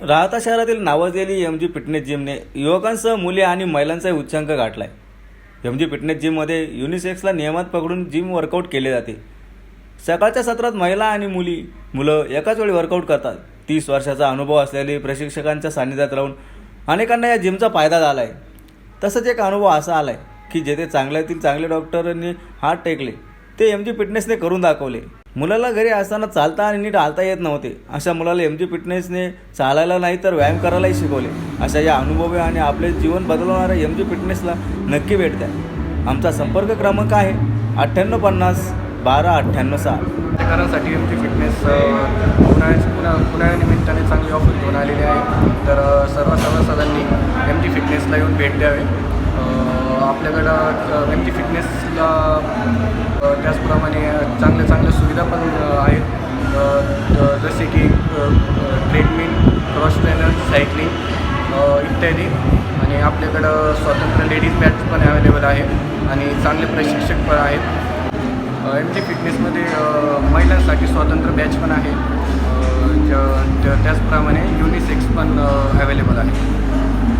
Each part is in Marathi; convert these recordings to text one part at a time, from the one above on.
राहता शहरातील नावाजलेली एम जी फिटनेस जिमने युवकांसह मुले आणि महिलांचाही उच्चांक गाठलाय. एम जी फिटनेस जिममध्ये युनिसेक्सला नियमात पकडून जिम वर्कआउट केले जाते. सकाळच्या सत्रात महिला आणि मुली मुलं एकाच वेळी वर्कआउट करतात. तीस वर्षाचा अनुभव असलेले प्रशिक्षकांच्या सान्निध्यात राहून अनेकांना या जिमचा फायदा झाला आहे तसंच एक अनुभव असा आला आहे की जेथे चांगल्यातील चांगले डॉक्टरांनी हात टेकले ते एम जी फिटनेसने करून दाखवले. मुलाला घरी असताना चालता आणि नीट हालता येत नव्हते. अशा मुलाला एम जी फिटनेसने चालायला नाही तर व्यायाम करायलाही शिकवले. अशा या अनुभवी आणि आपले जीवन बदलवणाऱ्या एम जी फिटनेसला नक्की भेट द्या. आमचा संपर्क क्रमांक आहे अठ्ठ्याण्णव पन्नास बारा अठ्ठ्याण्णव सहा एम जी फिटनेस उन्हाळ्याच्या पुन्हा उन्हाळ्यानिमित्ताने चांगली ऑफर घेऊन आलेली आहे. तर सर्व सर्वसाधारणी एम टी फिटनेसला येऊन भेट द्यावे. आपल्याकडं व्यक्ती फिटनेसला त्याचप्रमाणे चांगल्या चांगल्या सुविधा पण आहेत. जसे की ट्रेडमिल क्रॉस ट्रेनर सायकलिंग इत्यादी. आणि आपल्याकडं स्वतंत्र लेडीज मॅच पण अवेलेबल आहे आणि चांगले प्रशिक्षक पण आहेत. एम टी फिटनेसमध्ये महिलांसाठी स्वतंत्र बॅच पण आहे ज- त्याचप्रमाणे युनिसेक्स पण अवेलेबल आहे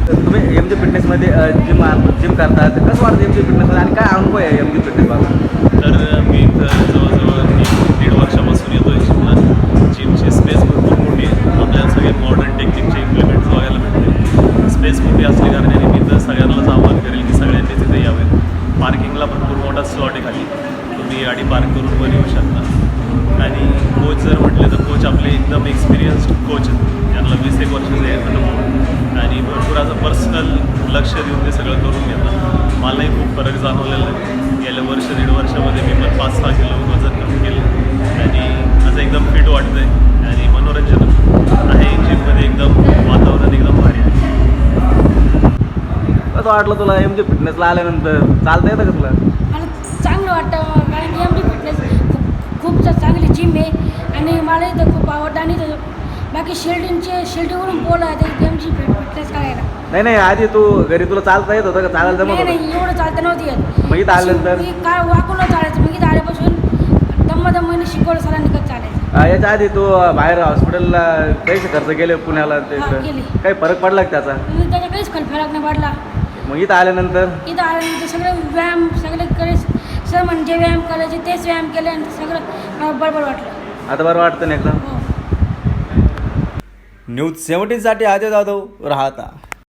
तुम्ही एम जी फिटनेसमध्ये जिम जिम करतात. कसं वाटतं एम जी फिटनेसमध्ये आणि काय अनुभव आहे एम जी फिटनेसबाबत तर मी जवळजवळ एक दीड वर्षापासून येतो आहे जिमला. जिमची स्पेस भरपूर मोठी आहे. आपल्याला सगळे मॉडर्न टेक्निकचे इम्प्लिमेंट बघायला भेटते स्पेस मोठी असल्या कारणाने मी तर सगळ्यांनाच आव्हान करेल की सगळ्यांनी तिथे यावे पार्किंगला भरपूर मोठा स्लॉट आहे खाली. तुम्ही गाडी पार्क करून पण येऊ शकता. आणि कोच जर म्हटले तर कोच आपले एकदम एक्सपिरियन्स्ड कोच आहेत. त्यांना वीस एक वर्षाचं लक्ष देऊन ते सगळं करून घेतात. मलाही खूप फरक जाणवलेला आहे. गेल्या वर्ष दीड वर्षामध्ये मी पण पाच सहा किलो वजन कमी केलं. आणि असं एकदम फिट वाटतं आहे आणि मनोरंजन आहे जिममध्ये एकदम वातावरण एकदम भारी आहे. कसं वाटलं तुला एम जी फिटनेसला आल्यानंतर? चालता येतं का तुला? मला चांगलं वाटतं. कारण की एम डी फिटनेस खूप खूप चांगली जिम आहे. आणि मला इथं खूप आवडतं. आणि बाकी शिर्डींचे शिर्डीवरून पोलं आहे एम जी फिटनेस करायला नाही नाही आधी तू घरी तुला चालता येत होतं का? चालायला जमत नाही होतं? नाही एवढं चालतं नव्हती येत. मग इथं आल्यानंतर? मी काय वाकून चालायचं मग इथं आल्यापासून दम्म दम्माने शिकवलं सरांनी कसं चालायचं. अं, याच्या आधी तू बाहेर हॉस्पिटलला पैसे खर्च केले पुण्याला ते हा, केले. काही फरक पडला का त्याचा? त्याचा काहीच फल फरक नाही पडला. मग इथं आल्यानंतर? इथं आल्यानंतर सगळं व्यायाम सगळे करे सर म्हणजे व्यायाम करायचे तेच व्यायाम केले आणि सगळं बरोबर वाटलं. आता बरं वाटतं ना एकदम हो. न्यूज सेवन्टीनसाठी अजय जाधव राहता.